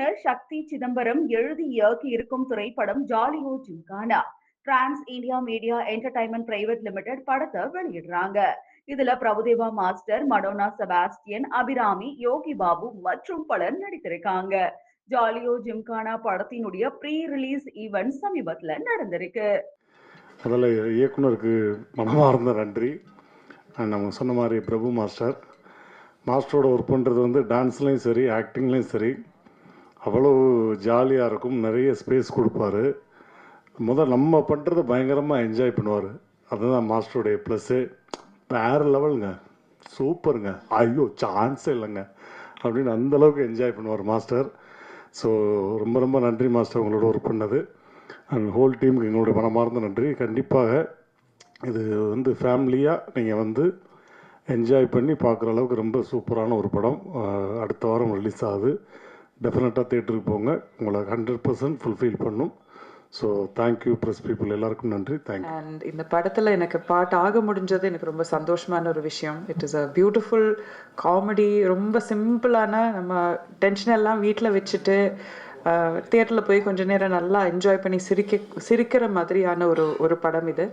இயக்குனர் சக்தி சிதம்பரம் எழுதி இயக்கி இருக்கும் திரைப்படம் Jolly O Gymkhana Trans India Media Entertainment Private Limited படத்தை வெளியிடுறாங்க. இதுல பிரபுதேவா மாஸ்டர் மடோனா செபாஸ்டியன் அபிராமி யோகி பாபு மற்றும் பலர் நடித்திருக்காங்க. ஜாலியோ ஜிம்கானா படத்தினுடைய ப்ரீ ரிலீஸ் ஈவெண்ட் சமீபத்துல நடந்திருக்கு. அதில் இயக்குனருக்கு மனமார்ந்த நன்றி. நம்ம சொன்ன மாதிரி பிரபு மாஸ்டர். மாஸ்டரோட ஒர்க் பண்ணுறது வந்து டான்ஸ்லேயும் சரி ஆக்டிங்லேயும் சரி. அவ்வளோ ஜாலியாக இருக்கும். நிறைய ஸ்பேஸ் கொடுப்பாரு. முதல் நம்ம பண்ணுறத பயங்கரமாக என்ஜாய் பண்ணுவார். அதுதான் மாஸ்டருடைய ப்ளஸ்ஸு வேறு லெவலுங்க சூப்பருங்க. ஐயோ சான்ஸே இல்லைங்க. அப்படின்னு அந்தளவுக்கு என்ஜாய் பண்ணுவார் மாஸ்டர். ஸோ ரொம்ப ரொம்ப நன்றி மாஸ்டர் உங்களோட ஒர்க் பண்ணது. அண்ட் ஹோல் டீமுக்கு எங்களுடைய மனமார்ந்த நன்றி. கண்டிப்பாக இது வந்து ஃபேமிலியாக நீங்கள் வந்து என்ஜாய் பண்ணி பார்க்குற அளவுக்கு ரொம்ப சூப்பரான ஒரு படம். அடுத்த வாரம் ரிலீஸ் ஆகுது. டெஃபினட்டாக தேட்டருக்கு போங்க. உங்களை ஹண்ட்ரட் பர்சன்ட் ஃபுல்ஃபில் பண்ணும். So thank you press people எல்லாருக்கும் நன்றி. தேங்க்யூ அண்ட் இந்த படத்தில் எனக்கு பாட்டு ஆக முடிஞ்சது. எனக்கு ரொம்ப சந்தோஷமான ஒரு விஷயம். It is a beautiful comedy ரொம்ப சிம்பிளான நம்ம டென்ஷன் எல்லாம் வீட்டில் வச்சுட்டு தியேட்டரில் போய் கொஞ்ச நேரம் நல்லா என்ஜாய் பண்ணி சிரிக்க சிரிக்கிற மாதிரியான ஒரு ஒரு படம் இது.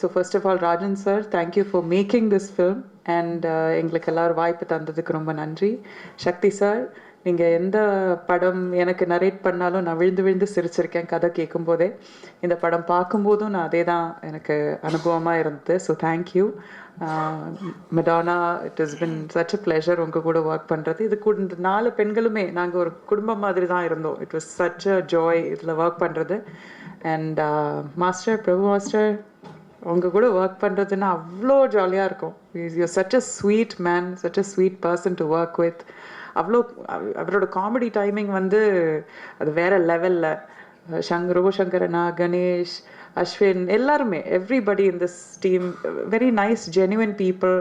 So first of all Rajan sir thank you for making this film and எங்களுக்கு எல்லாரும் வாய்ப்பு தந்ததுக்கு ரொம்ப நன்றி. சக்தி சார் நீங்கள் எந்த படம் எனக்கு நரேட் பண்ணாலும் நான் விழுந்து விழுந்து சிரிச்சிருக்கேன் கதை கேட்கும்போதே இந்த படம் பார்க்கும்போதும் நான் அதே தான் எனக்கு அனுபவமாக இருந்தது. So thank you Madonna it is been such a pleasure உங்கள் கூட ஒர்க் பண்ணுறது இது கூட நாலு பெண்களுமே நாங்கள் ஒரு குடும்பம் மாதிரி தான் இருந்தோம். It was such a joy இதில் ஒர்க் பண்ணுறது அண்ட் மாஸ்டர் பிரபு மாஸ்டர் உங்கள் கூட ஒர்க் பண்ணுறதுன்னா அவ்வளோ ஜாலியாக இருக்கும். You such a sweet man such a sweet person to work with அவ்வளோ அவரோட காமெடி டைமிங் வந்து அது வேற லெவலில் சங்கரோ சங்கரனா கணேஷ் அஸ்வின் எல்லாருமே everybody in this team very nice genuine people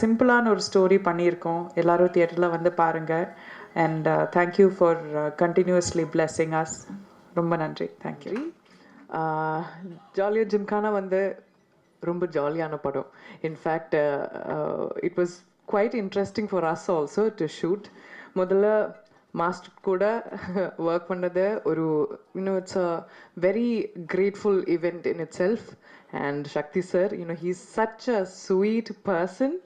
சிம்பிளான ஒரு ஸ்டோரி பண்ணியிருக்கோம். எல்லாரும் தியேட்டரில் வந்து பாருங்கள் and thank you for continuously blessing us ரொம்ப நன்றி. தேங்க்யூ ஜாலியாக ஜிம்கானா வந்து ரொம்ப ஜாலியான படம். In fact it was quite interesting for us also to shoot முதல்ல மாஸ்டர் கூட ஒர்க் பண்ணது ஒரு you know it's a very grateful event in itself and Shakti sir you know he's such a sweet person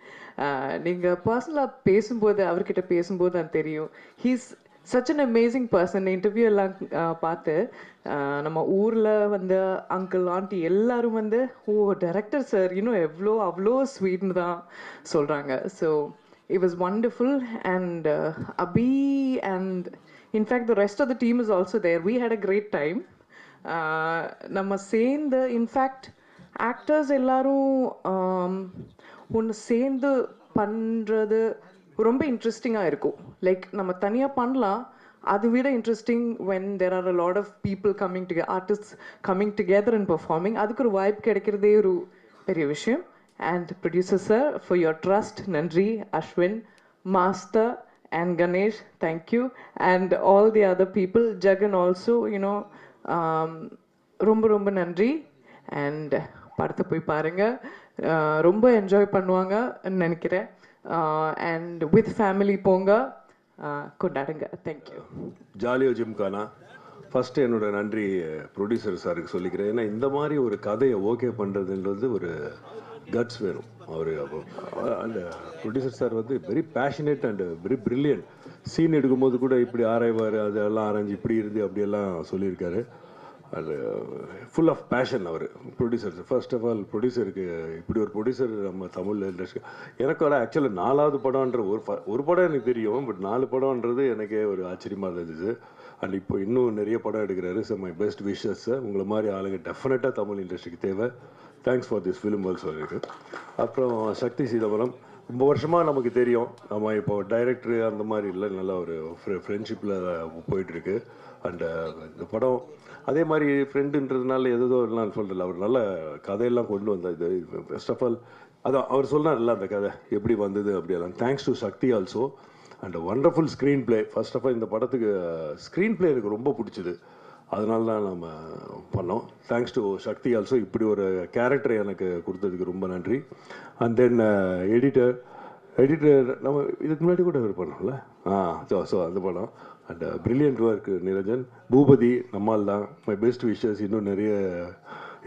நீங்கள் பர்சனலாக பேசும்போது அவர்கிட்ட பேசும்போது தான் தெரியும். He's such an amazing person interview எல்லாம் பார்த்து நம்ம ஊரில் வந்து அங்கிள் ஆண்டி எல்லாரும் வந்து ஓ டைரக்டர் சார் இன்னும் எவ்வளோ அவ்வளோ ஸ்வீட்னு தான் சொல்கிறாங்க so it was wonderful and Abhi and in fact the rest of the team is also there we had a great time நம்ம சேர்ந்து இன்ஃபேக்ட் ஆக்டர்ஸ் எல்லாரும் ஒன்று சேர்ந்து பண்ணுறது ரொம்ப இன்ட்ரெஸ்டிங்காக இருக்கும். லைக் நம்ம தனியாக பண்ணலாம். அதை விட interesting when there are a lot of people coming டுகெ artist coming together and performing அதுக்கு ஒரு வாய்ப்பு கிடைக்கிறதே ஒரு பெரிய விஷயம். And producer sir for your trust நன்றி. Ashwin master and Ganesh thank you and all the other people Jagan also you know ரொம்ப ரொம்ப நன்றி. அண்ட் படத்தை போய் பாருங்கள் ரொம்ப என்ஜாய் பண்ணுவாங்கன்னு நினைக்கிறேன். அண்ட் வித் ஃபேமிலி போங்க. கொண்டாடுங்க. தேங்க்யூ ஜாலியோ ஜிம்கானா. ஃபஸ்ட்டு என்னோட நன்றி ப்ரொடியூசர் சாருக்கு சொல்லிக்கிறேன். ஏன்னா இந்த மாதிரி ஒரு கதையை ஓகே பண்ணுறதுன்றது ஒரு கட்ஸ் வேணும். அவர் அந்த ப்ரொடியூசர் சார் வந்து very passionate and very brilliant scene எடுக்கும்போது கூட இப்படி ஆராய்வார் அதெல்லாம் ஆராய்ஞ்சு இப்படி இருந்து அப்படியெல்லாம் சொல்லியிருக்காரு. அது ஃபுல் ஆஃப் பேஷன் அவர் ப்ரொடியூசர் ஃபர்ஸ்ட் ஆஃப் ஆல் ப்ரொடியூசருக்கு இப்படி ஒரு ப்ரொடியூசர் நம்ம தமிழ் இண்டஸ்ட்ரி எனக்கு கூட ஆக்சுவலாக நாலாவது படம்ன்ற ஒரு ஒரு படம் எனக்கு தெரியும் பட் நாலு படம்ன்றது எனக்கே ஒரு ஆச்சரியமாக இருந்துச்சு அண்ட் இப்போ இன்னும் நிறைய படம் எடுக்கிறாரு. ஸோ மை பெஸ்ட் விஷஸ் உங்களை மாதிரி ஆளுங்க டெஃபினட்டாக தமிழ் இண்டஸ்ட்ரிக்கு தேவை. Thanks for this film also இருக்கு அப்புறம் சக்தி சீதபுரம். ரொம்ப வருஷமாக நமக்கு தெரியும். நம்ம இப்போ டைரக்டரு அந்த மாதிரி இல்லை நல்ல ஒரு ஃப்ரெண்ட்ஷிப்பில் போயிட்டுருக்கு. அண்டு இந்த படம் அதே மாதிரி ஃப்ரெண்டுன்றதுனால எதோ எல்லாம் சொல்கிறல அவர் நல்ல கதையெல்லாம் கொண்டு வந்தார். இது ஃபர்ஸ்ட் ஆஃப் ஆல் அதான் அவர் சொன்னார்ல அந்த கதை எப்படி வந்தது அப்படியெல்லாம். Thanks to Shakti also and wonderful screenplay first of all இந்த படத்துக்கு ஸ்க்ரீன் ப்ளே எனக்கு ரொம்ப பிடிச்சது. அதனால தான் நம்ம பண்ணோம். தேங்க்ஸ் டு சக்தி ஆல்சோ இப்படி ஒரு கேரக்டர் எனக்கு கொடுத்ததுக்கு ரொம்ப நன்றி. அண்ட் தென் எடிட்டர் எடிட்டர் நம்ம இதுக்கு முன்னாடி கூட ஒரு பண்ணோம்ல? ஆ ஸோ ஸோ அந்த படம் and brilliant work Niranjan. Boopathy நம்மால் தான். மை பெஸ்ட் விஷஸ் இன்னும் நிறைய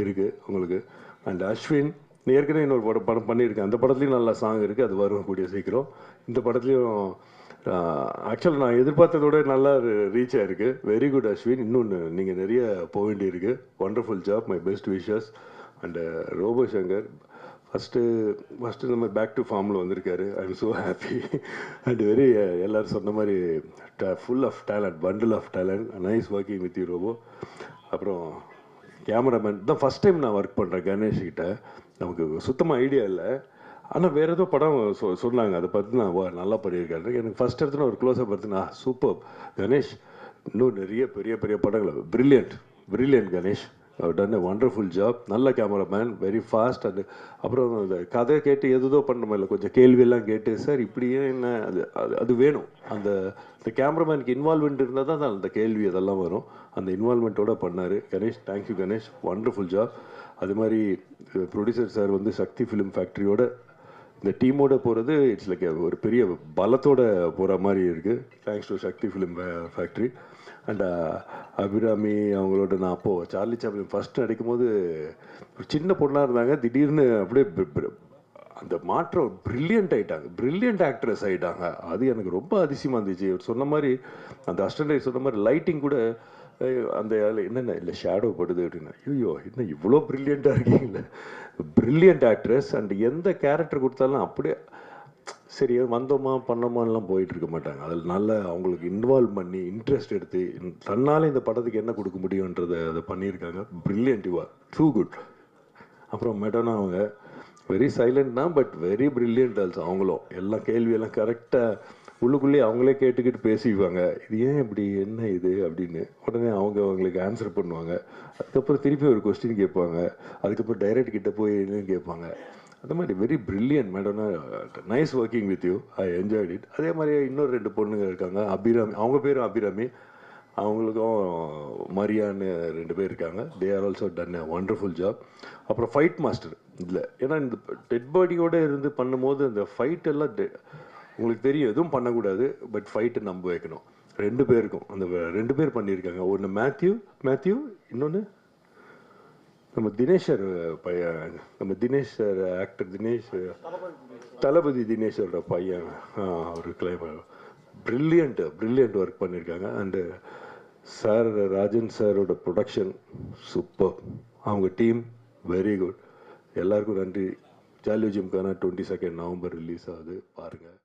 இருக்குது உங்களுக்கு. அண்ட் அஸ்வின் ஏற்கனவே இன்னொரு படம் படம் பண்ணியிருக்கேன். அந்த படத்துலையும் நல்ல சாங் இருக்குது அது வரும் கூடிய சீக்கிரம். இந்த படத்துலையும் ஆக்சுவலாக நான் எதிர்பார்த்ததோட நல்லா ரீச் ஆயிருக்கு. வெரி குட் அஸ்வின் இன்னொன்று நீங்கள் நிறைய போக வேண்டியிருக்கு. Wonderful job my best wishes and Robo Shankar first first நம்ம பேக் டு ஃபார்மில் வந்திருக்காரு. I am so happy and very எல்லோரும் சொன்ன மாதிரி full of talent bundle of talent nice working with you Robo அப்புறம் கேமராமேன் தான் ஃபஸ்ட் டைம் நான் work பண்ணுறேன் கணேஷ்கிட்ட. நமக்கு சுத்தமாக ஐடியா இல்லை. ஆனால் வேறு ஏதோ படம் சொ சொன்னாங்க. அதை பார்த்து நான் வா நல்லா பண்ணியிருக்காரு எனக்கு ஃபஸ்ட் இடத்துல ஒரு க்ளோஸாக பார்த்துனா சூப்பர் கணேஷ் இன்னும் நிறைய பெரிய பெரிய படங்கள். Brilliant brilliant Ganesh. Done a wonderful job நல்ல கேமராமேன் வெரி ஃபாஸ்ட் அண்ட் அப்புறம் அந்த கதை கேட்டு எதுதோ பண்ண இல்லை கொஞ்சம் கேள்வியெல்லாம் கேட்டு சார் இப்படியே என்ன? அது அது அது வேணும். அந்த இந்த கேமராமேனுக்கு இன்வால்மெண்ட் இருந்தால் தான் அந்த கேள்வி அதெல்லாம் வரும். அந்த இன்வால்மெண்ட்டோடு பண்ணார். Ganesh thank you Ganesh. Wonderful job அது மாதிரி ப்ரொடியூசர் சார் வந்து சக்தி ஃபிலிம் ஃபேக்ட்ரியோட இந்த டீமோட போகிறது இட்ஸ் லைக் ஒரு பெரிய பலத்தோட போகிற மாதிரி இருக்குது thanks to Shakti film factory and Abhirami அவங்களோட நான் அப்போது சார்லி சாப்ளின் ஃபஸ்ட்டு நடிக்கும்போது ஒரு சின்ன பொண்ணாக இருந்தாங்க. திடீர்னு அப்படியே அந்த மாற்றம் ப்ரில்லியண்ட் ஆகிட்டாங்க ப்ரில்லியண்ட் ஆக்ட்ரஸ் ஆயிட்டாங்க. அது எனக்கு ரொம்ப அதிசயமாக இருந்துச்சு. சொன்ன மாதிரி அந்த அஸ்டண்டை சொன்ன மாதிரி லைட்டிங் கூட அந்த ஆளு என்னென்ன இல்லை ஷேடோ படுது அப்படின்னா ஐயோ என்ன இவ்வளோ ப்ரில்லியண்ட்டாக இருக்கீங்களே? பிரில்லியன்ட் ஆக்ட்ரஸ் அண்ட் எந்த கேரக்டர் கொடுத்தாலும் அப்படியே சரி வந்தோமா பண்ணோமான்லாம் போயிட்டு இருக்க மாட்டாங்க. அதில் நல்ல அவங்களுக்கு இன்வால்வ் பண்ணி இன்ட்ரெஸ்ட் எடுத்து தன்னால் இந்த படத்துக்கு என்ன கொடுக்க முடியுன்றதை அதை பண்ணியிருக்காங்க. பிரில்லியன்ட் யூஆர் டூ குட் அப்புறம் மேடம்னா அவங்க வெரி சைலண்ட் தான் பட் வெரி ப்ரில்லியண்ட் ஆல்சோ அவங்களும் எல்லாம் கேள்வியெல்லாம் கரெக்டாக உள்ளுக்குள்ளேயே அவங்களே கேட்டுக்கிட்டு பேசிக்குவாங்க. இது ஏன் இப்படி என்ன இது அப்படின்னு. உடனே அவங்க அவங்களுக்கு ஆன்சர் பண்ணுவாங்க. அதுக்கப்புறம் திருப்பி ஒரு கொஸ்டின் கேட்பாங்க. அதுக்கப்புறம் டைரக்ட் கிட்ட போய் என்னன்னு கேட்பாங்க. அந்த மாதிரி very brilliant மேடம்னா nice working with you I enjoyed it அதே மாதிரி இன்னொரு ரெண்டு பொண்ணுங்க இருக்காங்க. அபிராமி அவங்க பேரும் அபிராமி. அவங்களுக்கும் மரியான்னு ரெண்டு பேர் இருக்காங்க. They are also done a wonderful job அப்புறம் ஃபைட் மாஸ்டர் இல்லை ஏன்னா இந்த டெட் பாடியோடு இருந்து பண்ணும்போது அந்த ஃபைட் எல்லாம் உங்களுக்கு தெரியும் எதுவும் பண்ணக்கூடாது பட் ஃபைட்டை நம்ப வைக்கணும். ரெண்டு பேருக்கும் அந்த ரெண்டு பேர் பண்ணியிருக்காங்க. ஒன்று மேத்யூ மேத்யூ இன்னொன்று நம்ம தினேஷர் பையன் நம்ம தினேஷர் ஆக்டர் தினேஷ் தளபதி தினேஷரோட பையன் அவர் கிளைமர் ப்ரில்லியண்ட்டு ப்ரில்லியண்ட் ஒர்க் பண்ணியிருக்காங்க. அண்டு சார் ராஜன் சாரோட ப்ரொடக்ஷன் சூப்பர் அவங்க டீம் வெரி குட் எல்லாருக்கும் நன்றி. Jolly O Gymkhana twenty second November release ஆகுது. பாருங்கள்